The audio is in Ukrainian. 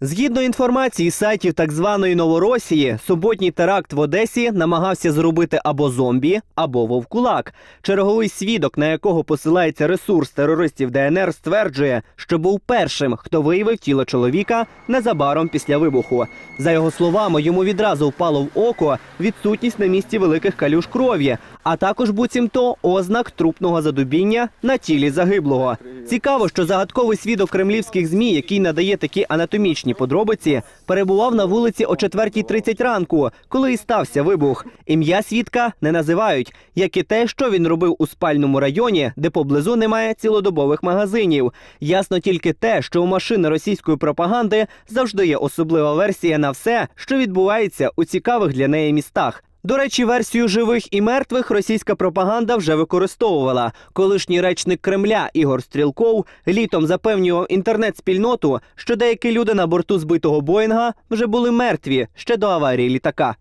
Згідно інформації сайтів так званої Новоросії, суботній теракт в Одесі намагався зробити або зомбі, або вовкулак. Черговий свідок, на якого посилається ресурс терористів ДНР, стверджує, що був першим, хто виявив тіло чоловіка незабаром після вибуху. За його словами, йому відразу впало в око відсутність на місці великих калюж крові, а також буцімто ознак трупного задубіння на тілі загиблого. Цікаво, що загадковий свідок кремлівських змі, який надає такі анатомічні подробиці, перебував на вулиці о 4.30 ранку, коли і стався вибух. Ім'я свідка не називають, як і те, що він робив у спальному районі, де поблизу немає цілодобових магазинів. Ясно тільки те, що у машини російської пропаганди завжди є особлива версія на все, що відбувається у цікавих для неї містах. До речі, версію живих і мертвих російська пропаганда вже використовувала. Колишній речник Кремля Ігор Стрілков літом запевнював інтернет-спільноту, що деякі люди на борту збитого Боїнга вже були мертві ще до аварії літака.